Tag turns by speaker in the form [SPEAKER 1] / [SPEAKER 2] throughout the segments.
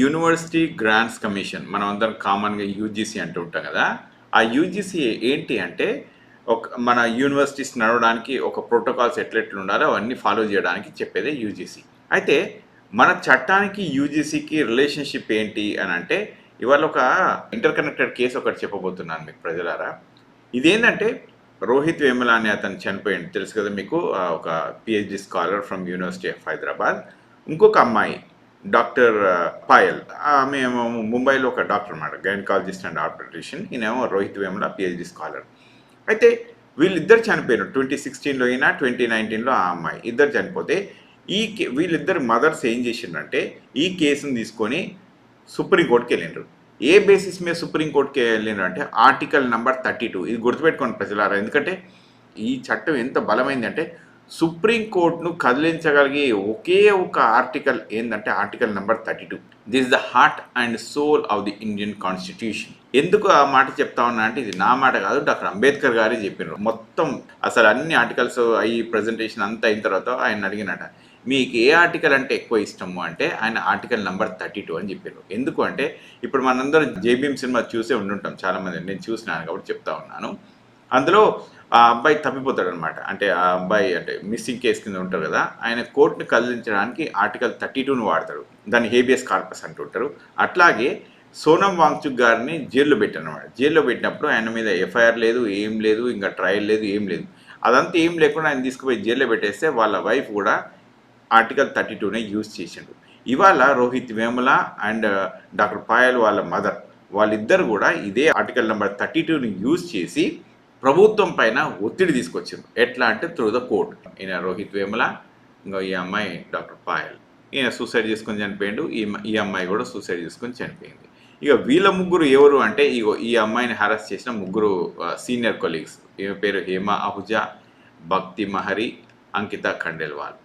[SPEAKER 1] University grants commission మనం అందరం కామన్గా యూజీసీ అంటూ ఉంటాం కదా ఆ యూజీసీ ఏంటి అంటే ఒక మన యూనివర్సిటీస్ నడవడానికి ఒక ప్రోటోకాల్స్ ఎట్లెట్లు ఉండాలో అవన్నీ ఫాలో చేయడానికి చెప్పేదే యూజీసీ. అయితే మన చట్టానికి యూజీసీకి రిలేషన్షిప్ ఏంటి అని అంటే ఇవాళ ఒక ఇంటర్ కనెక్టెడ్ కేసు ఒకటి చెప్పబోతున్నాను మీకు ప్రజలారా. ఇదేంటంటే రోహిత్ వేముల అనే అతను చనిపోయింది తెలుసు కదా మీకు ఒక PhD scholar from university of Hyderabad. ఇంకొక అమ్మాయి డాక్టర్ పాయల్. ఆమె ముంబైలో ఒక డాక్టర్ అన్నమాట గైనకాలజిస్ట్ అండ్ ఆపరేషన్ ఈయనేమో రోహిత్ వేముల పిహెచ్డి స్కాలర్. అయితే వీళ్ళిద్దరు చనిపోయినారు ట్వంటీ సిక్స్టీన్లో అయినా ట్వంటీ నైన్టీన్లో ఆ అమ్మాయి. ఇద్దరు చనిపోతే ఈ కే- వీళ్ళిద్దరు మదర్స్ ఏం చేసిండ్రంటే ఈ కేసుని తీసుకొని సుప్రీంకోర్టుకి వెళ్ళిండ్రు. ఏ బేసిస్ మీద సుప్రీంకోర్టుకి వెళ్ళిండ్రు అంటే ఆర్టికల్ నెంబర్ థర్టీ టూ. ఇది గుర్తుపెట్టుకోండి ప్రజలారా ఎందుకంటే ఈ చట్టం ఎంత బలమైందంటే సుప్రీంకోర్టును కదిలించగలిగే ఒకే ఒక ఆర్టికల్ ఏంటంటే article number thirty two. This the heart and soul of the Indian constitution ఎందుకు ఆ మాట చెప్తా ఉన్నా అంటే ఇది నా మాట కాదు డాక్టర్ అంబేద్కర్ గారే చెప్పినారు మొత్తం అసలు అన్ని ఆర్టికల్స్ అయ్యి ప్రజెంటేషన్ అంతా అయిన తర్వాత ఆయన అడిగినట మీకు ఏ ఆర్టికల్ అంటే ఎక్కువ ఇష్టము? అంటే ఆయన ఆర్టికల్ నెంబర్ థర్టీ టూ అని చెప్పారు ఎందుకు అంటే ఇప్పుడు మనందరం జేబీఎం సినిమా చూసే ఉండుంటాం చాలామంది. నేను చూసినాను కాబట్టి చెప్తా ఉన్నాను. అందులో ఆ అబ్బాయి తప్పిపోతాడు అనమాట అంటే ఆ అబ్బాయి అంటే మిస్సింగ్ కేసు కింద ఉంటారు కదా ఆయన కోర్టుని కదిలించడానికి ఆర్టికల్ థర్టీ టూని వాడతాడు. దాన్ని హేబియస్ కార్పస్ అంటుంటారు. అట్లాగే సోనం వాంగ్చుక్ గారిని జైల్లో పెట్టానమాట జైల్లో పెట్టినప్పుడు ఆయన మీద ఎఫ్ఐఆర్ లేదు ఏం లేదు ఇంకా ట్రయల్ లేదు ఏం లేదు. అదంతా ఏం లేకుండా ఆయన తీసుకుపోయి జైల్లో పెట్టేస్తే వాళ్ళ వైఫ్ కూడా ఆర్టికల్ థర్టీ టూనే యూజ్ చేసిండు. ఇవాళ రోహిత్ వేముల అండ్ డాక్టర్ పాయల్ వాళ్ళ మదర్ వాళ్ళిద్దరు కూడా ఇదే ఆర్టికల్ నెంబర్ థర్టీ టూని యూజ్ చేసి ప్రభుత్వం పైన ఒత్తిడి తీసుకొచ్చింది ఎట్లా అంటే త్రూ ద కోర్ట్ ఈయన రోహిత్ వేముల ఇంకా ఈ అమ్మాయి డాక్టర్ పాయల్. ఈయన సూసైడ్ చేసుకొని చనిపోయిండు. ఈ ఈ అమ్మాయి కూడా సూసైడ్ చేసుకొని చనిపోయింది. ఇక వీళ్ళ ముగ్గురు ఎవరు అంటే ఇగో ఈ అమ్మాయిని హరాస్ చేసిన ముగ్గురు సీనియర్ కొలీగ్స్ ఈమె పేరు హేమ అహుజా భక్తి మహరి అంకిత ఖండేల్వాల్.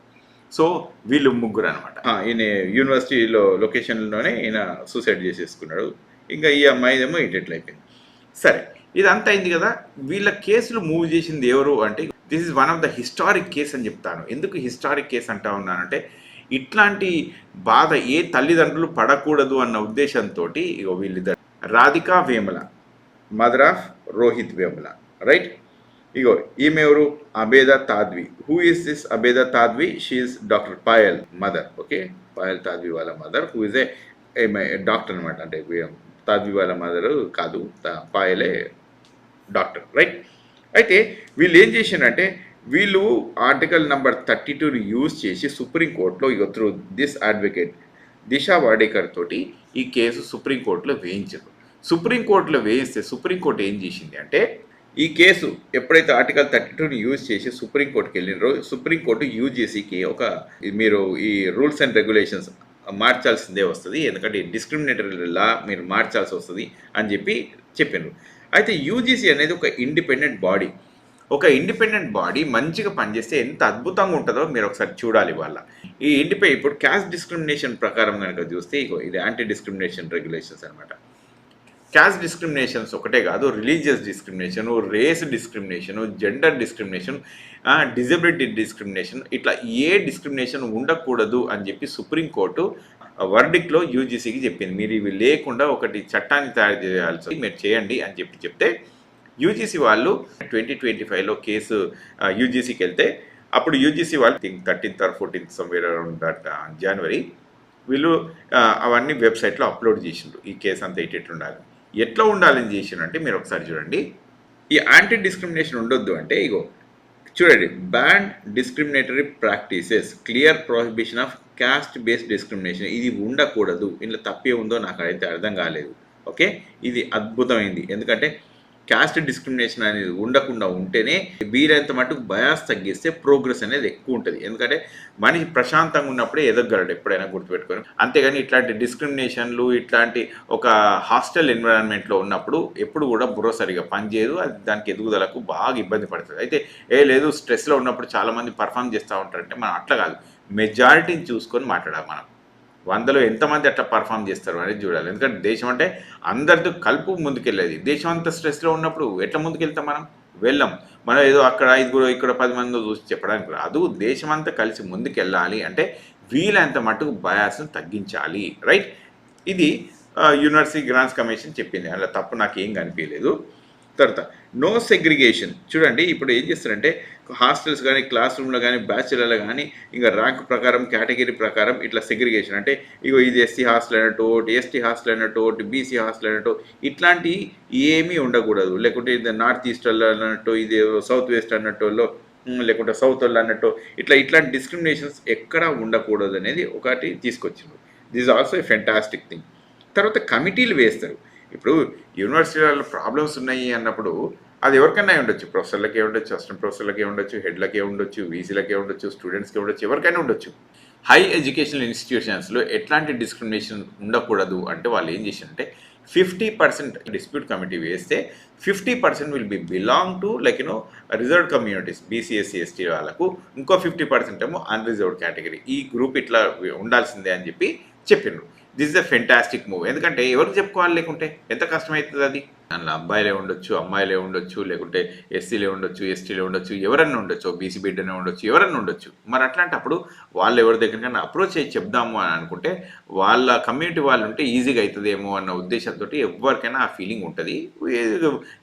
[SPEAKER 1] సో వీళ్ళు ముగ్గురు అనమాట ఈయన యూనివర్సిటీలో లొకేషన్లోనే ఈయన సూసైడ్ చేసేసుకున్నాడు. ఇంకా ఈ అమ్మాయి ఏమో ఇటెట్లు అయిపోయింది సరే ఇదంతా అయింది కదా. వీళ్ళ కేసులు మూవ్ చేసింది ఎవరు అంటే this is one of the historic case అని చెప్తాను. ఎందుకు హిస్టారిక్ కేస్ అంటా ఉన్నానంటే ఇట్లాంటి బాధ ఏ తల్లిదండ్రులు పడకూడదు అన్న ఉద్దేశంతో ఇగో వీళ్ళిద్దరు. Radhika Vemula mother of Rohith Vemula right ఇగో ఈమె ఎవరు? Abeda Tadvi. Who is this Abeda Tadvi? She is doctor Payal mother okay Payal Tadvi వాళ్ళ mother who is a doctor అనమాట అంటే తాద్వి వాళ్ళ మదర్ కాదు పాయలే డాక్టర్ రైట్? అయితే వీళ్ళు ఏం చేసిండ్రంటే వీళ్ళు ఆర్టికల్ నంబర్ థర్టీ టూని యూజ్ చేసి సుప్రీంకోర్టులో ఇక through this advocate Disha Wadekar తోటి ఈ కేసు సుప్రీంకోర్టులో వేయించారు. సుప్రీంకోర్టులో వేయిస్తే సుప్రీంకోర్టు ఏం చేసింది అంటే ఈ కేసు ఎప్పుడైతే ఆర్టికల్ థర్టీ టూని యూజ్ చేసి సుప్రీంకోర్టుకి వెళ్ళినారో సుప్రీంకోర్టు యూజీసీకి ఒక మీరు ఈ రూల్స్ అండ్ రెగ్యులేషన్స్ మార్చాల్సిందే వస్తుంది ఎందుకంటే డిస్క్రిమినేటరీ లా మీరు మార్చాల్సి వస్తుంది అని చెప్పి చెప్పినారు అయితే యూజీసీ అనేది ఒక ఇండిపెండెంట్ బాడీ ఒక ఇండిపెండెంట్ బాడీ మంచిగా పనిచేస్తే ఎంత అద్భుతంగా ఉంటుందో మీరు ఒకసారి చూడాలి వాళ్ళ ఈ ఇండిపె ఇప్పుడు క్యాస్ట్ డిస్క్రిమినేషన్ ప్రకారం కనుక చూస్తే ఇగో ఇది యాంటీ డిస్క్రిమినేషన్ రెగ్యులేషన్స్ అనమాట క్యాస్ట్ డిస్క్రిమినేషన్స్ ఒకటే కాదు religious discrimination race discrimination gender discrimination disability discrimination ఇట్లా ఏ డిస్క్రిమినేషన్ ఉండకూడదు అని చెప్పి సుప్రీంకోర్టు వర్డిక్లో యూజీసీకి చెప్పింది. మీరు ఇవి లేకుండా ఒకటి చట్టాన్ని తయారు చేయాల్సి మీరు చేయండి అని చెప్పి చెప్తే యూజీసీ వాళ్ళు ట్వంటీ ట్వంటీ ఫైవ్లో కేసు యూజీసీకి వెళ్తే అప్పుడు యూజీసీ వాళ్ళు think thirteenth or fourteenth somewhere around that January వీళ్ళు అవన్నీ వెబ్సైట్లో అప్లోడ్ చేసిండ్రు. ఈ కేసు అంతా ఇటు ఉండాలి. ఎట్లా ఉండాలని చేసిండ్రు మీరు ఒకసారి చూడండి. ఈ యాంటీ డిస్క్రిమినేషన్ ఉండొద్దు అంటే ఇగో చూడండి ban discriminatory practices clear prohibition of caste based discrimination ఇది ఉండకూడదు. ఇందులో తప్పే ఉందో నాకు అయితే అర్థం కాలేదు. ఓకే? ఇది అద్భుతమైంది. ఎందుకంటే క్యాస్ట్ డిస్క్రిమినేషన్ అనేది ఉండకుండా ఉంటేనే వీరంత మటుకు బయాస్ తగ్గిస్తే ప్రోగ్రెస్ అనేది ఎక్కువ ఉంటుంది. ఎందుకంటే మనిషి ప్రశాంతంగా ఉన్నప్పుడే ఎదగలడు ఎప్పుడైనా గుర్తుపెట్టుకొని. అంతేగాని ఇట్లాంటి డిస్క్రిమినేషన్లు ఇట్లాంటి ఒక హాస్టల్ ఎన్విరాన్మెంట్లో ఉన్నప్పుడు ఎప్పుడు కూడా బుర్ర సరిగా పనిచేయదు. అది దానికి ఎదుగుదలకు బాగా ఇబ్బంది పడుతుంది. అయితే ఏ లేదు స్ట్రెస్లో ఉన్నప్పుడు చాలామంది పర్ఫామ్ చేస్తూ ఉంటారంటే మనం అట్లా కాదు. మెజారిటీని చూసుకొని మాట్లాడాలి మనం. వందలో ఎంతమంది అట్లా పర్ఫామ్ చేస్తారు అనేది చూడాలి. ఎందుకంటే దేశం అంటే అందరితో కలుపు ముందుకెళ్ళేది. దేశం అంతా స్ట్రెస్లో ఉన్నప్పుడు ఎట్లా ముందుకెళ్తాం మనం? వెళ్ళాం. మనం ఏదో అక్కడ ఐదుగురు ఇక్కడ పది మంది చూసి చెప్పడానికి రాదు దేశం అంతా కలిసి ముందుకెళ్ళాలి అంటే వీలైనంత మటుకు బయాస్ను తగ్గించాలి. రైట్ ఇది యూనివర్సిటీ గ్రాంట్స్ కమిషన్ చెప్పింది. అలా తప్పు నాకు ఏం కనిపించలేదు. తర్వాత నో సెగ్రిగేషన్ చూడండి ఇప్పుడు ఏం చేస్తారంటే హాస్టల్స్ కానీ క్లాస్ రూమ్లో కానీ బ్యాచులర్లో కానీ ఇంకా ర్యాంక్ ప్రకారం కేటగిరీ ప్రకారం ఇట్లా సెగ్రిగేషన్. అంటే ఇగో ఇది ఎస్సీ హాస్టల్ అన్నట్టు ఒకటి ఎస్టీ హాస్టల్ అన్నట్టు ఒకటి బీసీ హాస్టల్ అన్నట్టు ఇట్లాంటి ఏమీ ఉండకూడదు. లేకుంటే ఇది నార్త్ ఈస్ట్ అన్నట్టు ఇది సౌత్ వెస్ట్ అన్నట్టు వాళ్ళు, లేకుంటే సౌత్ వాళ్ళు అన్నట్టు ఇట్లా ఇట్లాంటి డిస్క్రిమినేషన్స్ ఎక్కడా ఉండకూడదు అనేది ఒకటి తీసుకొచ్చింది this also a fantastic thing. తర్వాత కమిటీలు వేస్తారు. ఇప్పుడు యూనివర్సిటీలలో ప్రాబ్లమ్స్ ఉన్నాయి అన్నప్పుడు అది ఎవరికైనా ఉండొచ్చు. ప్రొఫెసర్లకే ఉండొచ్చు అసిస్టెంట్ ప్రొఫెసర్లకే ఉండొచ్చు హెడ్లకే ఉండొచ్చు వీసీలకే ఉండొచ్చు స్టూడెంట్స్కి ఉండొచ్చు ఎవరికైనా ఉండొచ్చు. హై ఎడ్యుకేషనల్ ఇన్స్టిట్యూషన్స్లో ఎట్లాంటి డిస్క్రిమినేషన్ ఉండకూడదు అంటే వాళ్ళు ఏం చేశారంటే ఫిఫ్టీ పర్సెంట్ డిస్ప్యూట్ కమిటీ వేస్తే fifty percent will be belong to like you know reserved communities BC SC ST వాళ్ళకు ఇంకో ఫిఫ్టీ పర్సెంట్ ఏమో అన్రిజర్వ్డ్ కేటగిరీ. ఈ గ్రూప్ ఇట్లా ఉండాల్సిందే అని చెప్పి చెప్పిండ్రు. This is the fantastic move. ఎందుకంటే ఎవరికి చెప్పుకోవాలి లేకుంటే ఎంత కష్టమవుతుంది అది? దానిలో అబ్బాయిలే ఉండొచ్చు అమ్మాయిలే ఉండొచ్చు లేకుంటే ఎస్సీలే ఉండొచ్చు ఎస్టీలే ఉండొచ్చు ఎవరన్నా ఉండొచ్చు బీసీ బిడ్డనే ఉండొచ్చు ఎవరన్నా ఉండొచ్చు. మరి అట్లాంటప్పుడు వాళ్ళు ఎవరి దగ్గరికైనా అప్రోచ్ అయ్యి చెప్దాము అని అనుకుంటే వాళ్ళ కమ్యూనిటీ వాళ్ళు ఉంటే ఈజీగా అవుతుందేమో అన్న ఉద్దేశంతో ఎవరికైనా ఆ ఫీలింగ్ ఉంటుంది.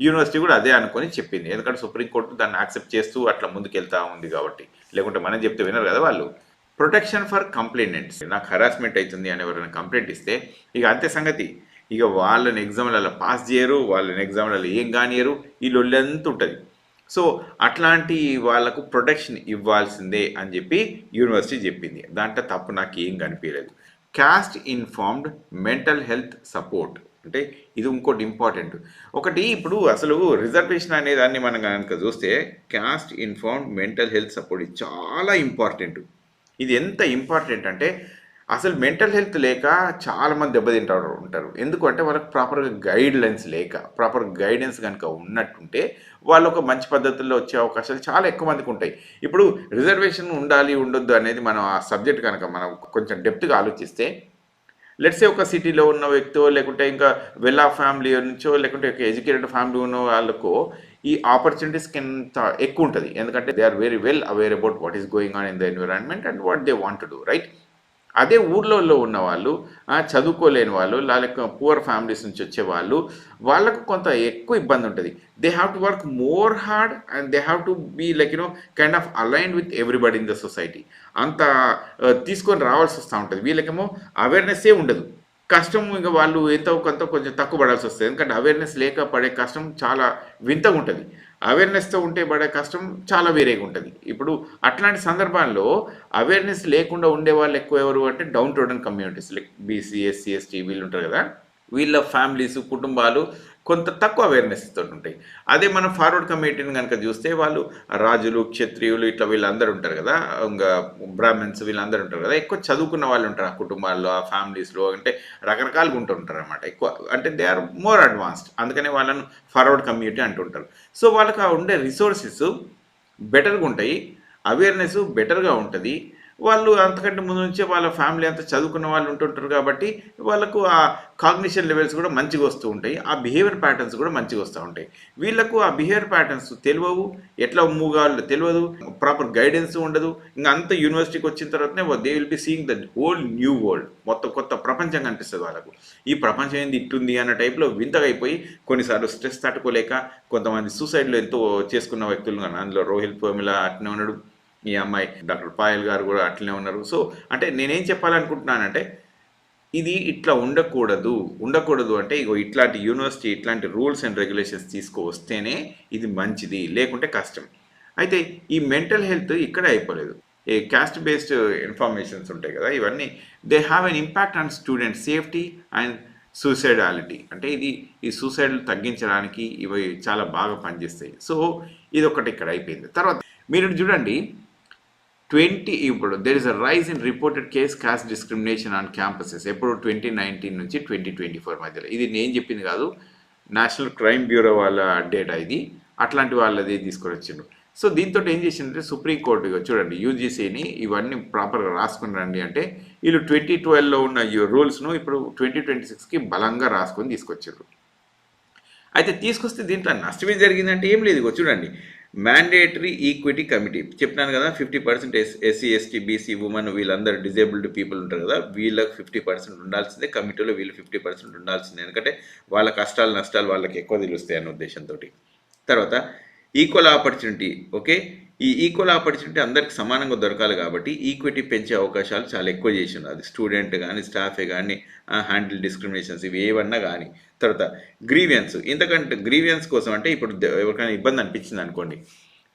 [SPEAKER 1] యూనివర్సిటీ కూడా అదే అనుకొని చెప్పింది. ఎందుకంటే సుప్రీంకోర్టు దాన్ని యాక్సెప్ట్ చేస్తూ అట్లా ముందుకెళ్తా ఉంది కాబట్టి. లేకుంటే మనం చెప్తే వినరు కదా వాళ్ళు. ప్రొటెక్షన్ ఫర్ కంప్లైనెంట్స్ నాకు హరాస్మెంట్ అవుతుంది అని ఎవరైనా కంప్లైంట్ ఇస్తే ఇక అంతే సంగతి. ఇక వాళ్ళని ఎగ్జామ్లలో పాస్ చేయరు వాళ్ళని ఎగ్జామ్లలో ఏం కానియరు వీళ్ళు లొల్లెంత ఉంటుంది. సో అట్లాంటి వాళ్ళకు ప్రొటెక్షన్ ఇవ్వాల్సిందే అని చెప్పి యూనివర్సిటీ చెప్పింది. దాంట్లో తప్పు నాకు ఏం కనిపించలేదు caste informed mental health support అంటే ఇది ఇంకోటి ఇంపార్టెంట్. ఒకటి ఇప్పుడు అసలు రిజర్వేషన్ అనే దాన్ని మనం కనుక చూస్తే caste informed mental health support ఇది చాలా ఇంపార్టెంట్. ఇది ఎంత ఇంపార్టెంట్ అంటే అసలు మెంటల్ హెల్త్ లేక చాలామంది దెబ్బతింటారు ఉంటారు. ఎందుకంటే వాళ్ళకి ప్రాపర్గా గైడ్ లైన్స్ లేక ప్రాపర్ గైడెన్స్ కనుక ఉన్నట్టుంటే వాళ్ళు ఒక మంచి పద్ధతుల్లో వచ్చే అవకాశాలు చాలా ఎక్కువ మందికి ఉంటాయి. ఇప్పుడు రిజర్వేషన్ ఉండాలి ఉండొద్దు అనేది మనం ఆ సబ్జెక్ట్ కనుక మనం కొంచెం డెప్త్గా ఆలోచిస్తే లెట్సే ఒక సిటీలో ఉన్న వ్యక్తో లేకుంటే ఇంకా వెల్ ఆఫ్ ఫ్యామిలీ నుంచో లేకుంటే ఒక ఎడ్యుకేటెడ్ ఫ్యామిలీ ఉన్న వాళ్ళకు ఈ ఆపర్చునిటీస్ కింద ఎక్కువ ఉంటుంది. ఎందుకంటే they are very well aware about what is going on in the environment and what they want do right అదే ఊర్లలో ఉన్న వాళ్ళు చదువుకోలేని వాళ్ళు లేక పూర్ ఫ్యామిలీస్ నుంచి వచ్చే వాళ్ళు వాళ్ళకు కొంత ఎక్కువ ఇబ్బంది ఉంటుంది. They have to work more hard and they have to be like you know kind of align with everybody in the society అంత తీసుకొని రావాల్సి వస్తూ ఉంటుంది. వీళ్ళకేమో అవేర్నెస్సే ఉండదు. కష్టం ఇంకా వాళ్ళు ఎంతో కొంత కొంచెం తక్కువ పడాల్సి వస్తుంది. ఎందుకంటే అవేర్నెస్ లేక పడే కష్టం చాలా వింతగా ఉంటుంది. అవేర్నెస్తో ఉంటే పడే కష్టం చాలా వేరేగా ఉంటుంది. ఇప్పుడు అట్లాంటి సందర్భాల్లో అవేర్నెస్ లేకుండా ఉండే వాళ్ళు ఎక్కువ ఎవరు అంటే downtrodden communities like BC SC ST వీళ్ళు ఉంటారు కదా. వీళ్ళ ఫ్యామిలీస్ కుటుంబాలు కొంత తక్కువ అవేర్నెస్ తోటి ఉంటాయి అదే మనం ఫార్వర్డ్ కమ్యూనిటీని కనుక చూస్తే వాళ్ళు రాజులు క్షత్రియులు ఇట్లా వీళ్ళందరూ ఉంటారు కదా ఇంకా బ్రాహ్మిన్స్ వీళ్ళందరూ ఉంటారు కదా ఎక్కువ చదువుకున్న వాళ్ళు ఉంటారు ఆ కుటుంబాల్లో ఆ ఫ్యామిలీస్లో అంటే రకరకాలుగా ఉంటుంటారు అనమాట ఎక్కువ అంటే దే ఆర్ మోర్ అడ్వాన్స్డ్ అందుకనే వాళ్ళను ఫార్వర్డ్ కమ్యూనిటీ అంటుంటారు సో వాళ్ళకి ఆ ఉండే రిసోర్సెస్ బెటర్గా ఉంటాయి అవేర్నెస్ బెటర్గా ఉంటుంది వాళ్ళు అంతకంటే ముందు నుంచే వాళ్ళ ఫ్యామిలీ అంతా చదువుకున్న వాళ్ళు ఉంటుంటారు కాబట్టి వాళ్ళకు ఆ కాగ్నిషన్ లెవెల్స్ కూడా మంచిగా వస్తూ ఉంటాయి. ఆ బిహేవియర్ ప్యాటర్న్స్ కూడా మంచిగా వస్తూ ఉంటాయి. వీళ్ళకు ఆ బిహేవియర్ ప్యాటర్న్స్ తెలియవు. ఎట్లా మూవ్ కావాలో తెలియదు. ప్రాపర్ గైడెన్స్ ఉండదు. ఇంకా అంత యూనివర్సిటీకి వచ్చిన తర్వాతనే they will be seeing the whole new world. మొత్తం కొత్త ప్రపంచం కనిపిస్తుంది వాళ్ళకు. ఈ ప్రపంచం ఏంది ఇట్టుంది అన్న టైప్లో వింతగా అయిపోయి కొన్నిసార్లు స్ట్రెస్ తట్టుకోలేక కొంతమంది సూసైడ్లో ఎంతో చేసుకున్న వ్యక్తులు అందులో రోహిల్ పోమిల అట్నే ఉన్నాడు. ఈ అమ్మాయి డాక్టర్ పాయల్ గారు కూడా అట్లనే ఉన్నారు. సో అంటే నేనేం చెప్పాలనుకుంటున్నానంటే ఇది ఇట్లా ఉండకూడదు ఉండకూడదు అంటే ఇగో ఇట్లాంటి యూనివర్సిటీ ఇట్లాంటి రూల్స్ అండ్ రెగ్యులేషన్స్ తీసుకువస్తేనే ఇది మంచిది లేకుంటే కష్టం. అయితే ఈ మెంటల్ హెల్త్ ఇక్కడే అయిపోలేదు. ఏ క్యాస్ట్ బేస్డ్ ఇన్ఫర్మేషన్స్ ఉంటాయి కదా ఇవన్నీ they have an impact on student safety and suicidality. అంటే ఇది ఈ సూసైడ్లు తగ్గించడానికి ఇవి చాలా బాగా పనిచేస్తాయి. సో ఇది ఒకటి ఇక్కడ అయిపోయింది. తర్వాత మీరు చూడండి ట్వంటీ ఇప్పుడు there is a rise in reported case caste discrimination on campuses ఎప్పుడు? ట్వంటీ నైన్టీన్ నుంచి ట్వంటీ ట్వంటీ ఫోర్ మధ్యలో. ఇది నేను చెప్పింది కాదు. నేషనల్ క్రైమ్ బ్యూరో వాళ్ళ డేటా ఇది. అట్లాంటి వాళ్ళది తీసుకొని వచ్చిండ్రు సో దీంతో ఏం చేసిందంటే సుప్రీంకోర్టు చూడండి యూజీసీని ఇవన్నీ ప్రాపర్గా రాసుకుని రండి అంటే వీళ్ళు ట్వంటీ ట్వెల్వ్లో ఉన్న ఈ రూల్స్ను ఇప్పుడు ట్వంటీ ట్వంటీ సిక్స్కి బలంగా రాసుకొని తీసుకొచ్చారు అయితే తీసుకొస్తే దీంట్లో నష్టమే జరిగిందంటే ఏం లేదు చూడండి. మ్యాండేటరీ ఈక్విటీ కమిటీ చెప్పినాను కదా fifty percent S SC ST BC women వీళ్ళందరూ డిజేబుల్డ్ పీపుల్ ఉంటారు కదా వీళ్ళకి ఫిఫ్టీ పర్సెంట్ ఉండాల్సిందే కమిటీలో వీళ్ళు ఫిఫ్టీ పర్సెంట్ ఉండాల్సిందే. ఎందుకంటే వాళ్ళ కష్టాలు నష్టాలు వాళ్ళకి ఎక్కువ తెలుస్తాయి అనే ఉద్దేశంతో తర్వాత ఈక్వల్ ఆపర్చునిటీ ఓకే ఈ ఈక్వల్ ఆపర్చునిటీ అందరికి సమానంగా దొరకాలి కాబట్టి ఈక్విటీ పెంచే అవకాశాలు చాలా ఎక్కువ చేసిండు. అది స్టూడెంట్ కానీ స్టాఫే కానీ హ్యాండిల్ డిస్క్రిమినేషన్స్ ఇవి ఏవన్నా కానీ తర్వాత గ్రీవియన్స్ ఇంతకంటే గ్రీవియన్స్ కోసం అంటే ఇప్పుడు ఎవరికైనా ఇబ్బంది అనిపించింది అనుకోండి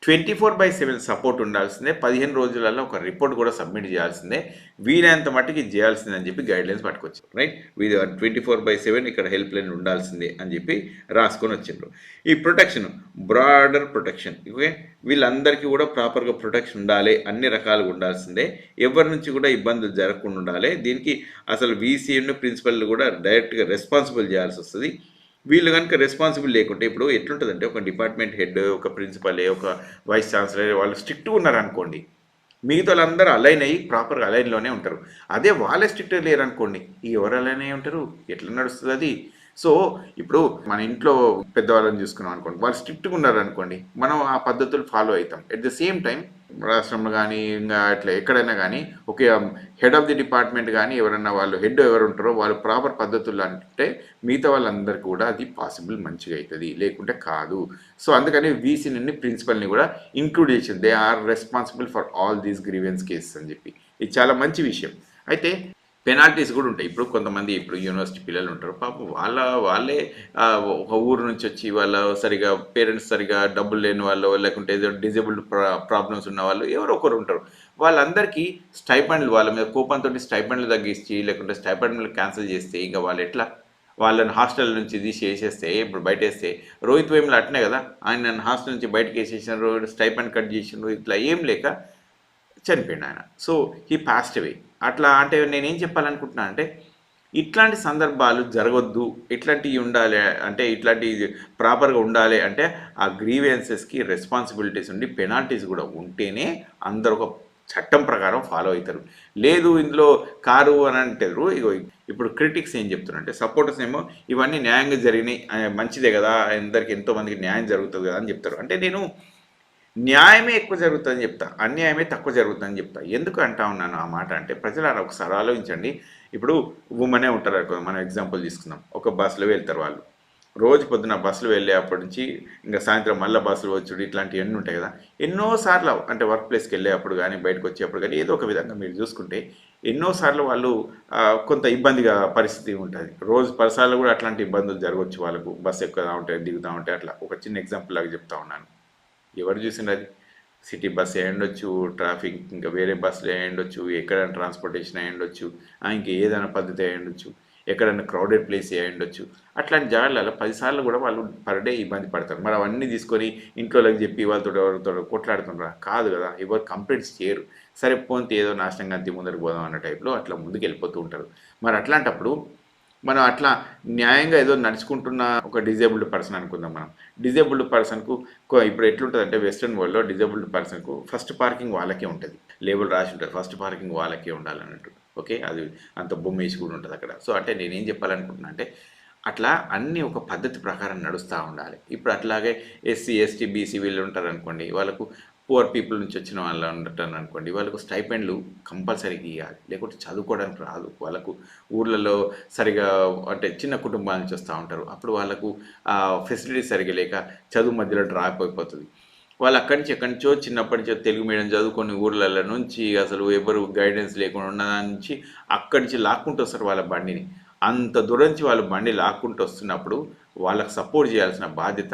[SPEAKER 1] twenty four by seven support ఉండాల్సిందే. పదిహేను రోజులలో ఒక రిపోర్ట్ కూడా సబ్మిట్ చేయాల్సిందే. వీలైనంత మట్టుకి చేయాల్సిందే అని చెప్పి గైడ్ లైన్స్ పట్టుకొచ్చారు. రైట్? వీళ్ళు ట్వంటీ ఫోర్ బై సెవెన్ ఇక్కడ హెల్ప్ లైన్ ఉండాల్సిందే అని చెప్పి రాసుకొని వచ్చిండ్రు. ఈ ప్రొటెక్షన్ బ్రాడర్ ప్రొటెక్షన్ ఓకే? వీళ్ళందరికీ కూడా ప్రాపర్గా ప్రొటెక్షన్ ఉండాలి. అన్ని రకాలుగా ఉండాల్సిందే. ఎవరి నుంచి కూడా ఇబ్బందులు జరగకుండా ఉండాలి. దీనికి అసలు వీసీఎన్ ప్రిన్సిపల్ కూడా డైరెక్ట్గా రెస్పాన్సిబుల్ చేయాల్సి వస్తుంది. వీళ్ళు కనుక రెస్పాన్సిబుల్ లేకుంటే ఇప్పుడు ఎట్లుంటుందంటే ఒక డిపార్ట్మెంట్ హెడ్ ఒక ప్రిన్సిపల్ ఒక వైస్ ఛాన్సలర్ వాళ్ళు స్ట్రిక్ట్గా ఉన్నారనుకోండి మిగతా వాళ్ళందరూ అలైన్ అయ్యి ప్రాపర్గా అలైన్లోనే ఉంటారు. అదే వాళ్ళే స్ట్రిక్ట్ లేరనుకోండి అనుకోండి ఎవరు అలైన్ అయ్యి ఉంటారు? ఎట్లా నడుస్తుంది అది? సో ఇప్పుడు మన ఇంట్లో పెద్దవాళ్ళని చూసుకున్నాం అనుకోండి వాళ్ళు స్ట్రిక్ట్గా ఉన్నారు అనుకోండి మనం ఆ పద్ధతులు ఫాలో అవుతాం. ఎట్ ద సేమ్ టైం రాష్ట్రంలో కానీ ఇంకా ఇట్లా ఎక్కడైనా కానీ ఒకే హెడ్ ఆఫ్ ది డిపార్ట్మెంట్ కానీ ఎవరైనా వాళ్ళు హెడ్ ఎవరు ఉంటారో వాళ్ళు ప్రాపర్ పద్ధతులు అంటే మిగతా వాళ్ళందరికీ కూడా అది పాసిబుల్ మంచిగా అవుతుంది లేకుంటే కాదు. సో అందుకని వీసీని ప్రిన్సిపల్ని కూడా ఇంక్లూడ్ చేసింది. They are responsible for all these grievance cases అని చెప్పి. ఇది చాలా మంచి విషయం. అయితే పెనాల్టీస్ కూడా ఉంటాయి. ఇప్పుడు కొంతమంది ఇప్పుడు యూనివర్సిటీ పిల్లలు ఉంటారు. పాపం వాళ్ళ వాళ్ళే ఒక ఊరు నుంచి వచ్చి వాళ్ళ సరిగా పేరెంట్స్ సరిగా డబ్బులు లేని వాళ్ళు లేకుంటే ఏదో డిజేబుల్డ్ ప్రాబ్లమ్స్ ఉన్న వాళ్ళు ఎవరో ఒకరు ఉంటారు. వాళ్ళందరికీ స్టైపెండ్లు వాళ్ళ మీద కోపంతో స్టైపెండ్లు తగ్గించి లేకుంటే స్టైపెండ్లు క్యాన్సిల్ చేస్తే ఇంకా వాళ్ళు ఎట్లా? వాళ్ళని హాస్టల్ నుంచి తీసి వేసేస్తే ఇప్పుడు బయట వేస్తే రోహిత్ వేములు అట్నే కదా? ఆయన నన్ను హాస్టల్ నుంచి బయటకు వేసేసినారు స్టైపెండ్ కట్ చేసినారు ఇట్లా ఏం లేక చనిపోయిండు ఆయన. సో హీ పాస్ట్ అవే అట్లా అంటే నేనేం చెప్పాలనుకుంటున్నా అంటే ఇట్లాంటి సందర్భాలు జరగొద్దు. ఇట్లాంటివి ఉండాలి అంటే ఇట్లాంటి ప్రాపర్గా ఉండాలి అంటే ఆ గ్రీవెన్సెస్కి రెస్పాన్సిబిలిటీస్ ఉండి పెనాల్టీస్ కూడా ఉంటేనే అందరు ఒక చట్టం ప్రకారం ఫాలో అవుతారు. లేదు ఇందులో కారు అని అంటారు. ఇగో ఇప్పుడు క్రిటిక్స్ ఏం చెప్తున్నారంటే సపోర్టర్స్ ఏమో ఇవన్నీ న్యాయంగా జరిగినాయి మంచిదే కదా అందరికి ఎంతోమందికి న్యాయం జరుగుతుంది కదా అని చెప్తారు. అంటే నేను న్యాయమే ఎక్కువ జరుగుతుందని చెప్తా. అన్యాయమే తక్కువ జరుగుతుందని చెప్తా. ఎందుకు అంటా ఉన్నాను ఆ మాట అంటే ప్రజలు ఒకసారి ఆలోచించండి. ఇప్పుడు ఉమ్మనే ఉంటారు అనుకో, మనం ఎగ్జాంపుల్ తీసుకుందాం. ఒక బస్సులో వెళ్తారు వాళ్ళు. రోజు పొద్దున బస్సులు వెళ్ళే అప్పటి నుంచి ఇంకా సాయంత్రం మళ్ళీ బస్సులు వచ్చుడు ఇట్లాంటివి ఎన్ని ఉంటాయి కదా. ఎన్నోసార్లు అంటే వర్క్ ప్లేస్కి వెళ్ళేటప్పుడు కానీ బయటకు వచ్చేప్పుడు కానీ ఏదో ఒక విధంగా మీరు చూసుకుంటే ఎన్నోసార్లు వాళ్ళు కొంత ఇబ్బందిగా పరిస్థితి ఉంటుంది. రోజు పరిసార్లు కూడా అట్లాంటి ఇబ్బందులు జరగవచ్చు వాళ్ళకు. బస్సు ఎక్కువ ఉంటే దిగుతూ ఉంటే అట్లా. ఒక చిన్న ఎగ్జాంపుల్ లాగా చెప్తా ఉన్నాను. ఎవరు చూసినా అది సిటీ బస్ అయి ట్రాఫిక్ ఇంకా వేరే బస్సులు అయి ఎక్కడైనా ట్రాన్స్పోర్టేషన్ అయ్యుండొచ్చు ఇంకా ఏదైనా పద్ధతి అయ్యండొచ్చు ఎక్కడైనా క్రౌడెడ్ ప్లేస్ అయ్యుండొచ్చు అట్లాంటి జాగాలలో పదిసార్లు కూడా వాళ్ళు పర్ డే ఇబ్బంది పడతారు. మరి అవన్నీ తీసుకొని ఇంట్లోకి చెప్పి వాళ్ళతో ఎవరితో కొట్లాడుతుంటారా కాదు కదా ఎవరు కంప్లైంట్స్ చేయరు. సరే పోతే ఏదో నాశనం గంతి ముందరికి పోదాం అన్న టైప్లో అట్లా ముందుకు వెళ్ళిపోతూ ఉంటారు. మరి అట్లాంటప్పుడు మనం అట్లా న్యాయంగా ఏదో నడుచుకుంటున్న ఒక డిజేబుల్డ్ పర్సన్ అనుకుందాం మనం. డిజేబుల్డ్ పర్సన్కు ఇప్పుడు ఎట్లుంటుంది అంటే వెస్ట్రన్ వరల్డ్లో డిజేబుల్డ్ పర్సన్కు ఫస్ట్ పార్కింగ్ వాళ్ళకే ఉంటుంది. లేబుల్ రాసి ఉంటుంది. ఫస్ట్ పార్కింగ్ వాళ్ళకే ఉండాలన్నట్టు. ఓకే? అది అంత బొమ్మ వేసి కూడా ఉంటుంది అక్కడ. సో అంటే నేనేం చెప్పాలనుకుంటున్నా అంటే అట్లా అన్నీ ఒక పద్ధతి ప్రకారం నడుస్తూ ఉండాలి. ఇప్పుడు అట్లాగే ఎస్సీ ఎస్టీ బీసీ వీళ్ళు ఉంటారు అనుకోండి వాళ్ళకు పువర్ పీపుల్ నుంచి వచ్చిన వాళ్ళు ఉండటం అనుకోండి వాళ్ళకు స్టైపెండ్లు కంపల్సరీగా ఇవ్వాలి లేకుంటే చదువుకోవడానికి రాదు. వాళ్ళకు ఊర్లలో సరిగా అంటే చిన్న కుటుంబాల నుంచి వస్తూ ఉంటారు. అప్పుడు వాళ్ళకు ఫెసిలిటీస్ సరిగా లేక చదువు మధ్యలో డ్రాప్ అయిపోతుంది. వాళ్ళు అక్కడి నుంచి ఎక్కడి నుంచో చిన్నప్పటి నుంచో తెలుగు మీడియం చదువుకొని ఊర్లలో నుంచి అసలు ఎవరు గైడెన్స్ లేకుండా ఉన్న దాని నుంచి అక్కడి నుంచి లాక్కుంటూ వస్తారు వాళ్ళ బండిని. అంత దూరం నుంచి వాళ్ళు బండి లాక్కుంటూ వస్తున్నప్పుడు వాళ్ళకి సపోర్ట్ చేయాల్సిన బాధ్యత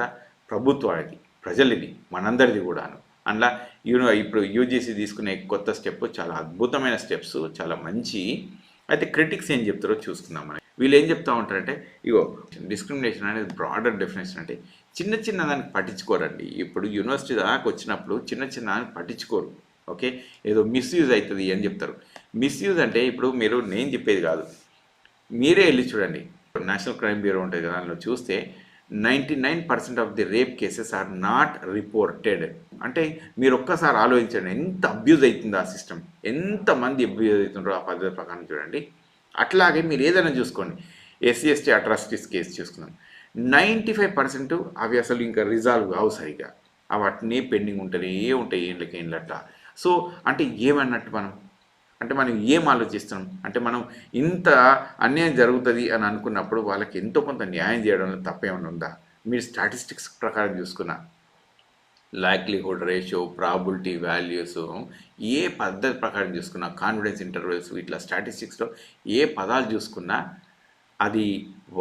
[SPEAKER 1] ప్రభుత్వానికి ప్రజలది మనందరిది కూడాను. అందులో యూనో ఇప్పుడు యూజీసీ తీసుకునే కొత్త స్టెప్ చాలా అద్భుతమైన స్టెప్స్ చాలా మంచి. అయితే క్రిటిక్స్ ఏం చెప్తారో చూసుకుందాం మనం. వీళ్ళు ఏం చెప్తా ఉంటారంటే ఇగో డిస్క్రిమినేషన్ అనేది బ్రాడర్ డెఫినేషన్ అంటే చిన్న చిన్న దానికి పట్టించుకోరండి. ఇప్పుడు యూనివర్సిటీ దాకా వచ్చినప్పుడు చిన్న చిన్న దానికి పట్టించుకోరు. ఓకే? ఏదో మిస్యూజ్ అవుతుంది అని చెప్తారు. మిస్యూజ్ అంటే ఇప్పుడు మీరు నేను చెప్పేది కాదు. మీరే వెళ్ళి చూడండి. నేషనల్ క్రైమ్ బ్యూరో ఉంటుంది కదా దానిలో చూస్తే ninety nine percent of the rape cases are not reported. అంటే మీరు ఒక్కసారి ఆలోచించండి ఎంత అబ్యూజ్ అవుతుందో ఆ సిస్టమ్? ఎంతమంది అబ్యూజ్ అవుతుండ్రో ఆ పద్ధతి ప్రకారం చూడండి. అట్లాగే మీరు ఏదైనా చూసుకోండి ఎస్సీ ఎస్టీ అట్రాసిటీస్ కేసు చూసుకున్నాం నైంటీ ఫైవ్ పర్సెంట్ అవి అసలు ఇంకా రిజాల్వ్ కావు సరిగా. అవన్నీ పెండింగ్ ఉంటూనే ఉంటాయి ఏండ్లకి ఏండ్లట్లా. సో అంటే ఏమన్నట్టు మనం? అంటే మనం ఏం ఆలోచిస్తున్నాం? అంటే మనం ఇంత అన్యాయం జరుగుతుంది అని అనుకున్నప్పుడు వాళ్ళకి ఎంతో కొంత న్యాయం చేయడంలో తప్పేమైనా ఉందా? మీరు స్టాటిస్టిక్స్ ప్రకారం చూసుకున్నా. లైక్లీహుడ్ రేషియో ప్రాబిలిటీ వాల్యూస్ ఏ పద్ధతి ప్రకారం చూసుకున్నా కాన్ఫిడెన్స్ ఇంటర్వెల్స్ ఇట్లా స్టాటిస్టిక్స్లో ఏ పదాలు చూసుకున్నా అది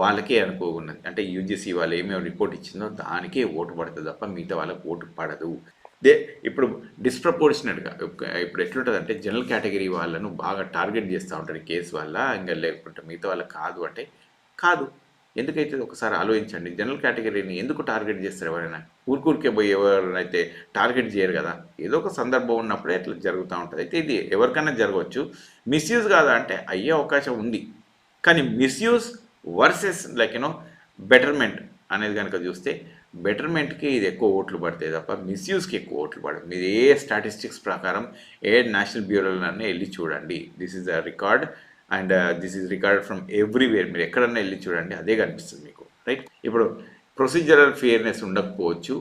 [SPEAKER 1] వాళ్ళకే అనుకోకున్నది అంటే యూజీసీ వాళ్ళు ఏమేమి రిపోర్ట్ ఇచ్చిందో దానికే ఓటు పడుతుంది తప్ప మిగతా వాళ్ళకి ఓటు పడదు. దే ఇప్పుడు డిస్ప్రపోర్షనెట్గా ఇప్పుడు ఎట్లుంటుందంటే జనరల్ కేటగిరీ వాళ్ళను బాగా టార్గెట్ చేస్తూ ఉంటారు కేసు వల్ల ఇంకా లేకుంటే మిగతా వాళ్ళ కాదు అంటే కాదు. ఎందుకైతే ఒకసారి ఆలోచించండి జనరల్ కేటగిరీని ఎందుకు టార్గెట్ చేస్తారు ఎవరైనా? ఊరికూరికే పోయి ఎవరైతే టార్గెట్ చేయరు కదా ఏదో ఒక సందర్భం ఉన్నప్పుడే ఇట్లా జరుగుతూ ఉంటుంది. అయితే ఇది ఎవరికైనా జరగవచ్చు. మిస్యూజ్ కాదా అంటే అయ్యే అవకాశం ఉంది. కానీ misuse versus like you know betterment అనేది కనుక చూస్తే బెటర్మెంట్కి ఇది ఎక్కువ ఓట్లు పడతాయి తప్ప మిస్యూస్కి ఎక్కువ ఓట్లు పడదు. మీరు ఏ స్టాటిస్టిక్స్ ప్రకారం ఏ నేషనల్ బ్యూరోలనే వెళ్ళి చూడండి. This is a record and this is record from everywhere మీరు ఎక్కడన్నా వెళ్ళి చూడండి అదే కనిపిస్తుంది మీకు. రైట్ ఇప్పుడు ప్రొసీజరల్ ఫేర్నెస్ ఉండకపోవచ్చు.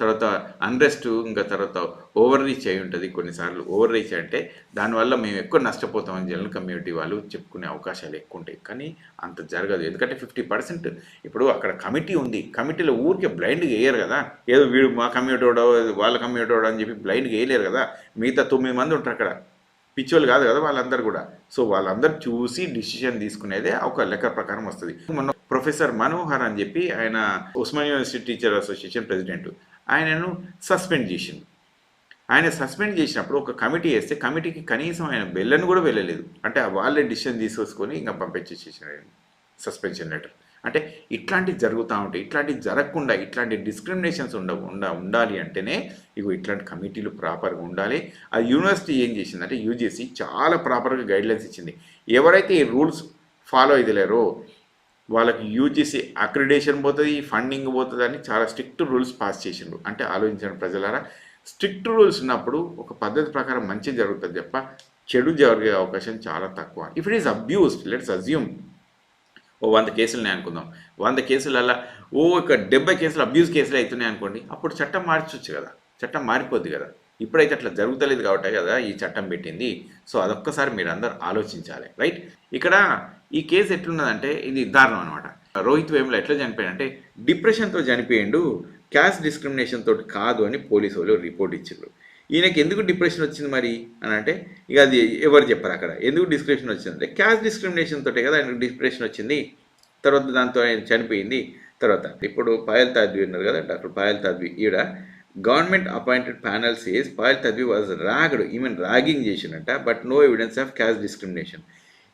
[SPEAKER 1] తర్వాత అన్రెస్ట్ ఇంకా తర్వాత ఓవర్ రీచ్ అయి ఉంటుంది కొన్నిసార్లు. ఓవర్ రీచ్ అంటే దానివల్ల మేము ఎక్కువ నష్టపోతామని జనరల్ కమ్యూనిటీ వాళ్ళు చెప్పుకునే అవకాశాలు ఎక్కువ ఉంటాయి. కానీ అంత జరగదు. ఎందుకంటే ఫిఫ్టీ పర్సెంట్ ఇప్పుడు అక్కడ కమిటీ ఉంది. కమిటీలో ఊరికే బ్లైండ్గా వేయరు కదా. ఏదో వీడు మా కమ్యూనిటీ వాడో వాళ్ళ కమ్యూనిటీ వాడో అని చెప్పి బ్లైండ్గా వేయలేరు కదా. మిగతా తొమ్మిది మంది ఉంటారు అక్కడ. పిచ్చోళ్ళు కాదు కదా వాళ్ళందరూ కూడా. సో వాళ్ళందరూ చూసి డిసిషన్ తీసుకునేదే ఒక లెక్క ప్రకారం వస్తుంది. మొన్న ప్రొఫెసర్ మనోహర్ అని చెప్పి ఆయన Osman university teacher association president. ఆయనను సస్పెండ్ చేసిండు. ఆయన సస్పెండ్ చేసినప్పుడు ఒక కమిటీ వేస్తే కమిటీకి కనీసం ఆయన వెళ్ళని కూడా వెళ్ళలేదు. అంటే వాళ్ళే డిసిషన్ తీసుకొని ఇంకా పంపించేసేసాడు సస్పెన్షన్ లెటర్. అంటే ఇట్లాంటివి జరుగుతూ ఉంటాయి ఇట్లాంటివి జరగకుండా ఇట్లాంటి డిస్క్రిమినేషన్స్ ఉండ ఉండ ఉండాలి అంటేనే ఇగో ఇట్లాంటి కమిటీలు ప్రాపర్గా ఉండాలి. ఆ యూనివర్సిటీ ఏం చేసిందంటే యూజీసీ చాలా ప్రాపర్గా గైడ్లైన్స్ ఇచ్చింది. ఎవరైతే ఈ రూల్స్ ఫాలో అయ్యలేరో వాళ్ళకి యూజీసీ అక్రిడేషన్ పోతుంది ఫండింగ్ పోతుంది అని చాలా స్ట్రిక్ట్ రూల్స్ పాస్ చేసిండ్రు. అంటే ఆలోచించండి ప్రజలారా స్ట్రిక్ట్ రూల్స్ ఉన్నప్పుడు ఒక పద్ధతి ప్రకారం మంచి జరుగుతుంది తప్ప చెడు జరిగే అవకాశం చాలా తక్కువ. If it is abused let's assume ఓ వంద కేసులు అనుకుందాం. వంద కేసులల్లా ఓ ఒక డెబ్బై కేసులు అబ్యూస్ కేసులు అవుతున్నాయి అనుకోండి అప్పుడు చట్టం మార్చొచ్చు కదా. చట్టం మారిపోద్ది కదా. ఇప్పుడైతే అట్లా జరుగుతలేదు కాబట్టి కదా ఈ చట్టం పెట్టింది. సో అదొక్కసారి మీరు అందరు ఆలోచించాలి. రైట్? ఇక్కడ ఈ కేసు ఎట్లున్నదంటే ఇది దారుణం అనమాట రోహిత్ వేముల ఎట్లా చనిపోయాడంటే డిప్రెషన్తో చనిపోయిండు క్యాస్ట్ డిస్క్రిమినేషన్ తోటి కాదు అని పోలీసు వాళ్ళు రిపోర్ట్ ఇచ్చిండ్రు ఈయనకి ఎందుకు డిప్రెషన్ వచ్చింది మరి అని అంటే ఇక అది ఎవరు చెప్పరు అక్కడ? ఎందుకు డిస్క్రిప్షన్ వచ్చిందంటే క్యాస్ట్ డిస్క్రిమినేషన్ తోటే కదా ఆయనకు డిప్రెషన్ వచ్చింది. తర్వాత దాంతో ఆయన చనిపోయింది. తర్వాత ఇప్పుడు పాయల్ తాద్వి ఉన్నారు కదా డాక్టర్ పాయల్ తాద్వి. ఈడ government appointed panels as Payal Tadvi was ragged ఈమెన్ ragging చేసినట్ట but no evidence of caste discrimination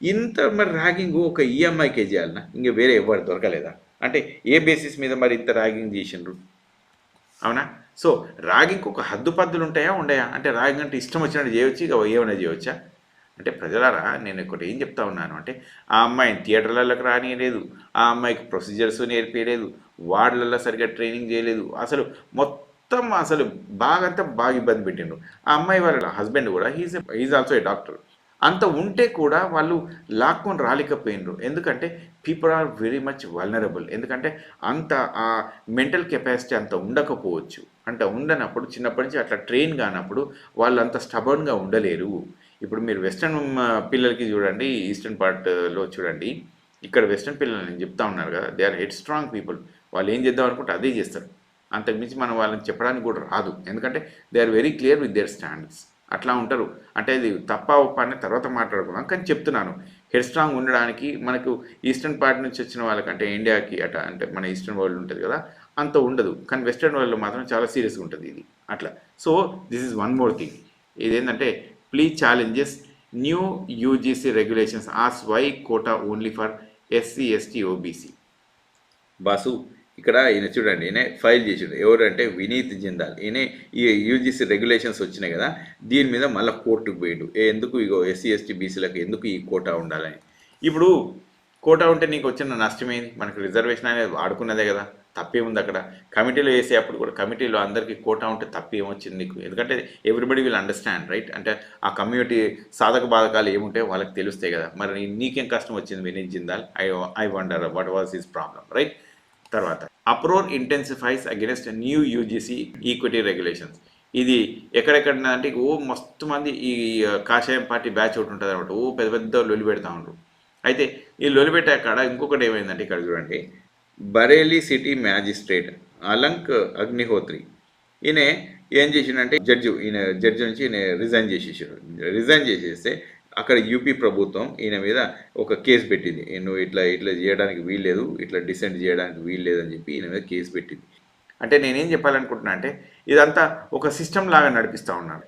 [SPEAKER 1] ఇంత మరి ర్యాగింగ్ ఒక ఈఎంఐకే చేయాలన్నా ఇంకా వేరే ఎవరు దొరకలేదా? అంటే ఏ బేసిస్ మీద మరి ఇంత ర్యాగింగ్ చేసిండ్రు? అవునా? సో రాగింగ్కి ఒక హద్దు పద్దులు ఉంటాయా ఉండయా? అంటే రాగి అంటే ఇష్టం వచ్చినట్టు చేయవచ్చు ఇక ఏమైనా చేయవచ్చా అంటే ప్రజలారా నేను ఒకటి ఏం చెప్తా ఉన్నాను అంటే ఆ అమ్మాయిని థియేటర్లలోకి రానియలేదు ఆ అమ్మాయికి ప్రొసీజర్స్ నేర్పించలేదు వార్డులలో సరిగ్గా ట్రైనింగ్ చేయలేదు అసలు మొత్తం అసలు బాగంతా బాగా ఇబ్బంది పెట్టిండ్రు ఆ అమ్మాయి వాళ్ళ హస్బెండ్ కూడా he's he's also a doctor. అంత ఉంటే కూడా వాళ్ళు లాక్కొని రాలేకపోయినరు. ఎందుకంటే people are very much vulnerable ఎందుకంటే అంత ఆ మెంటల్ కెపాసిటీ అంత ఉండకపోవచ్చు. అంటే ఉండనప్పుడు చిన్నప్పటి నుంచి అట్లా ట్రైన్ కానప్పుడు వాళ్ళు అంత స్టబర్న్గా ఉండలేరు. ఇప్పుడు మీరు వెస్ట్రన్ పిల్లలకి చూడండి ఈస్టర్న్ పార్ట్లో uh, చూడండి. ఇక్కడ వెస్ట్రన్ పిల్లలు నేను చెప్తా ఉన్నారు కదా they are headstrong people వాళ్ళు ఏం చేద్దాం అనుకుంటే అదే చేస్తారు. అంతకుమించి మనం వాళ్ళని చెప్పడానికి కూడా రాదు. ఎందుకంటే they are very clear with their standards అట్లా ఉంటారు. అంటే ఇది తప్ప ఒప్ప అని తర్వాత మాట్లాడుకుందాం. కానీ చెప్తున్నాను హెడ్ స్ట్రాంగ్ ఉండడానికి మనకు ఈస్టర్న్ పార్ట్ నుంచి వచ్చిన వాళ్ళకంటే ఇండియాకి అట అంటే మన ఈస్టర్న్ వరల్డ్ ఉంటుంది కదా అంత ఉండదు. కానీ వెస్టర్న్ వరల్డ్లో మాత్రం చాలా సీరియస్గా ఉంటుంది ఇది అట్లా. So this is one more thing. ఇదేంటంటే pleas challenges new UGC regulations ask why quota only for SC ST OBC. Boss ఇక్కడ ఈయన చూడండి ఈయన ఫైల్ చేసిండు. ఎవరంటే వినీత్ జిందాల్. ఈయన ఈ యూజీసీ రెగ్యులేషన్స్ వచ్చినాయి కదా దీని మీద మళ్ళీ కోర్టుకు పోయిండు. ఏ ఎందుకు ఇగో ఎస్సీ ఎస్టీ బీసీలకు ఎందుకు ఈ కోటా ఉండాలని? ఇప్పుడు కోటా ఉంటే నీకు వచ్చిన నష్టమేంది మనకు రిజర్వేషన్ అనేది వాడుకున్నదే కదా తప్పేముంది అక్కడ. కమిటీలో వేసేటప్పుడు కూడా కమిటీలో అందరికీ కోటా ఉంటే తప్పేమొచ్చింది నీకు? ఎందుకంటే ఎవ్రీబడి విల్ అండర్స్టాండ్ రైట్ అంటే ఆ కమ్యూనిటీ సాధక బాధకాలు ఏముంటాయో వాళ్ళకి తెలుస్తాయి కదా. మరి నీకేం కష్టం వచ్చింది Vineet Jindal? I I wonder what was his problem right తర్వాత. Uproar intensifies against new UGC equity regulations ఇది ఎక్కడెక్కడ అంటే ఓ మస్తు మంది ఈ కాషాయం పార్టీ బ్యాచ్ ఒకటి ఉంటుంది అనమాట ఓ పెద్ద పెద్ద లొలి పెడతా ఉండరు. అయితే ఈ లొలి పెట్టే కాడ ఇంకొకటి ఏమైందంటే ఇక్కడ చూడండి. బరేలీ సిటీ మ్యాజిస్ట్రేట్ అలంక్ అగ్నిహోత్రి ఈయన ఏం చేసిండంటే జడ్జి ఈయన జడ్జి నుంచి ఈయన రిజైన్ చేసేసాడు. రిజైన్ చేసేస్తే అక్కడ యూపీ ప్రభుత్వం ఈయన మీద ఒక కేసు పెట్టింది. నువ్వు ఇట్లా ఇట్లా చేయడానికి వీల్లేదు ఇట్లా డిసెండ్ చేయడానికి వీల్లేదు అని చెప్పి ఈయన మీద కేసు పెట్టింది. అంటే నేనేం చెప్పాలనుకుంటున్నా అంటే ఇదంతా ఒక సిస్టమ్ లాగా నడిపిస్తూ ఉన్నాడు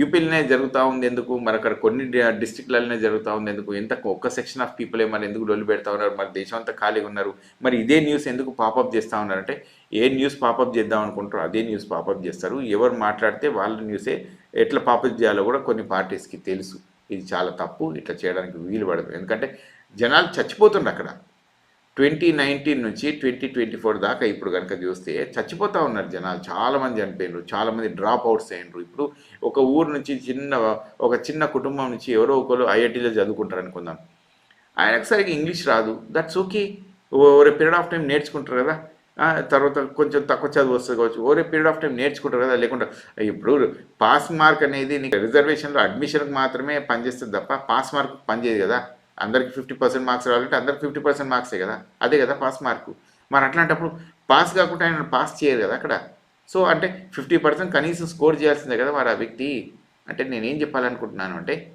[SPEAKER 1] యూపీలోనే జరుగుతూ ఉంది ఎందుకు? మరి అక్కడ కొన్ని డిస్టిక్లలోనే జరుగుతూ ఉంది ఎందుకు? ఎంత ఒక్క సెక్షన్ ఆఫ్ పీపులే మరి ఎందుకు డొల్లు పెడతా ఉన్నారు? మరి దేశం అంతా ఖాళీగా ఉన్నారు. మరి ఇదే న్యూస్ ఎందుకు పాపప్ చేస్తూ ఉన్నారంటే ఏ న్యూస్ పాపప్ చేద్దాం అనుకుంటారో అదే న్యూస్ పాపప్ చేస్తారు. ఎవరు మాట్లాడితే వాళ్ళ న్యూసే ఎట్లా పాపప్ చేయాలో కూడా కొన్ని పార్టీస్కి తెలుసు. ఇది చాలా తప్పు ఇట్లా చేయడానికి వీలు పడదు ఎందుకంటే జనాలు చచ్చిపోతుండ్రు అక్కడ ట్వంటీ నైన్టీన్ నుంచి ట్వంటీ ట్వంటీ ఫోర్ దాకా ఇప్పుడు కనుక చూస్తే చచ్చిపోతూ ఉన్నారు జనాలు చాలామంది చనిపోయినారు చాలామంది డ్రాప్ అవుట్స్ అయినారు ఇప్పుడు ఒక ఊరు నుంచి చిన్న ఒక చిన్న కుటుంబం నుంచి ఎవరో ఒకరు ఐఐటీలో చదువుకుంటారు అనుకుందాం ఆయనకు సరిగ్గా ఇంగ్లీష్ రాదు that's okay over period of time నేర్చుకుంటారు కదా తర్వాత కొంచెం తక్కువ చదువు వస్తుంది కావచ్చు. ఓరే పీరియడ్ ఆఫ్ టైం నేర్చుకుంటారు కదా లేకుండా. ఇప్పుడు పాస్ మార్క్ అనేది నీకు రిజర్వేషన్లో అడ్మిషన్కి మాత్రమే పనిచేస్తుంది తప్ప పాస్ మార్క్ పనిచేయదు కదా. అందరికి ఫిఫ్టీ పర్సెంట్ మార్క్స్ రావాలంటే అందరికి ఫిఫ్టీ పర్సెంట్ మార్క్సే కదా. అదే కదా పాస్ మార్కు. మరి అట్లాంటప్పుడు పాస్ కాకుండా ఆయన పాస్ చేయరు కదా అక్కడ. సో అంటే ఫిఫ్టీ పర్సెంట్ కనీసం స్కోర్ చేయాల్సిందే కదా మరి ఆ వ్యక్తి. అంటే నేనేం చెప్పాలనుకుంటున్నాను అంటే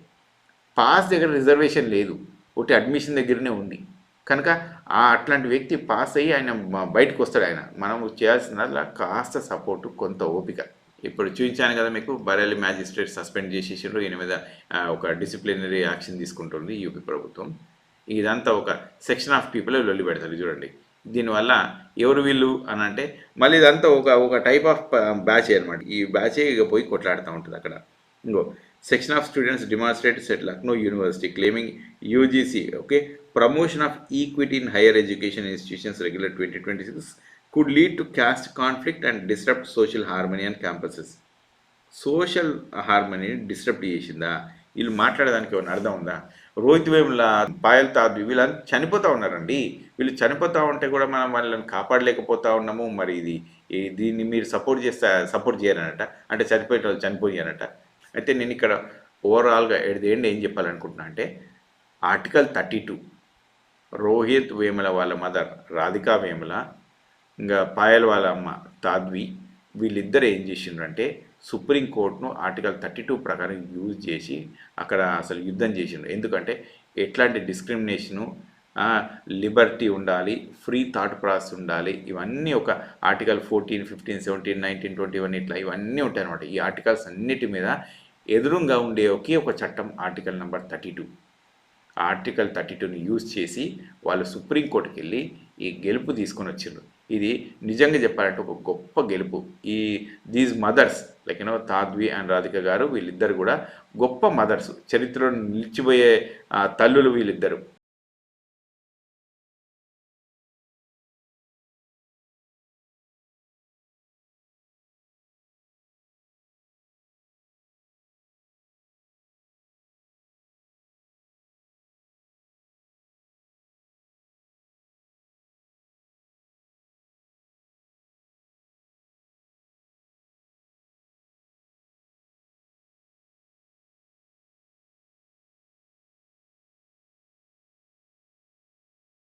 [SPEAKER 1] పాస్ దగ్గర రిజర్వేషన్ లేదు. ఒకటి అడ్మిషన్ దగ్గరనే ఉంది. కనుక అట్లాంటి వ్యక్తి పాస్ అయ్యి ఆయన బయటకు వస్తాడు ఆయన. మనం చేయాల్సిందల్లా కాస్త సపోర్టు కొంత ఓపిక. ఇప్పుడు చూపించాను కదా మీకు బరేలి మ్యాజిస్ట్రేట్ సస్పెండ్ చేసేసారు ఈయన మీద ఒక డిసిప్లినరీ యాక్షన్ తీసుకుంటుంది యూపీ ప్రభుత్వం. ఇదంతా ఒక సెక్షన్ ఆఫ్ పీపుల్ లొల్లి పెడతారు చూడండి. దీనివల్ల ఎవరు వీళ్ళు అని అంటే మళ్ళీ ఇదంతా ఒక ఒక టైప్ ఆఫ్ బ్యాచ్ అనమాట ఈ బ్యాచే ఇక పోయి కొట్లాడుతూ ఉంటుంది అక్కడ. ఇంకో section of students demonstrates at Lucknow university claiming UGC okay promotion of equity in higher education institutions regular twenty twenty six could lead to caste conflict and disturb social harmony and campuses social హార్మనీని disturb చేసిందా? వీళ్ళు మాట్లాడడానికి ఏమైనా అర్థం ఉందా? రోహిత్ వేముల పాయల్ తాద్వి వీళ్ళంతా చనిపోతూ ఉన్నారండి. వీళ్ళు చనిపోతూ ఉంటే కూడా మనం వాళ్ళని కాపాడలేకపోతూ ఉన్నాము. మరి ఇది దీన్ని మీరు సపోర్ట్ చేస్తా సపోర్ట్ చేయరనట అంటే చనిపోయిన వాళ్ళు చనిపోయారనట అయితే నేను ఇక్కడ ఓవరాల్గా ఎట్ ఏం చెప్పాలనుకుంటున్నా అంటే article thirty two Rohith Vemula వాళ్ళ మదర్ రాధికా వేముల ఇంకా పాయల్ వాళ్ళ అమ్మ తాద్వి వీళ్ళిద్దరు ఏం చేసిండ్రంటే సుప్రీంకోర్టును ఆర్టికల్ థర్టీ టూ ప్రకారం యూజ్ చేసి అక్కడ అసలు యుద్ధం చేసిండ్రు. ఎందుకంటే ఎట్లాంటి డిస్క్రిమినేషను లిబర్టీ ఉండాలి ఫ్రీ థాట్ ప్రాసెస్ ఉండాలి ఇవన్నీ ఒక article fourteen fifteen seventeen nineteen twenty one ఇట్లా ఇవన్నీ ఉంటాయి అనమాట ఈ ఆర్టికల్స్ అన్నిటి మీద ఎదురుగా ఉండే ఒకే ఒక చట్టం article number thirty two. Article thirty టూని యూజ్ చేసి వాళ్ళు సుప్రీంకోర్టుకి వెళ్ళి ఈ గెలుపు తీసుకొని వచ్చిండ్రు. ఇది నిజంగా చెప్పాలంటే ఒక గొప్ప గెలుపు. ఈ these mothers like you know Tadvi and Radhika గారు వీళ్ళిద్దరు కూడా గొప్ప మదర్స్. చరిత్రలో నిలిచిపోయే తల్లులు వీళ్ళిద్దరు.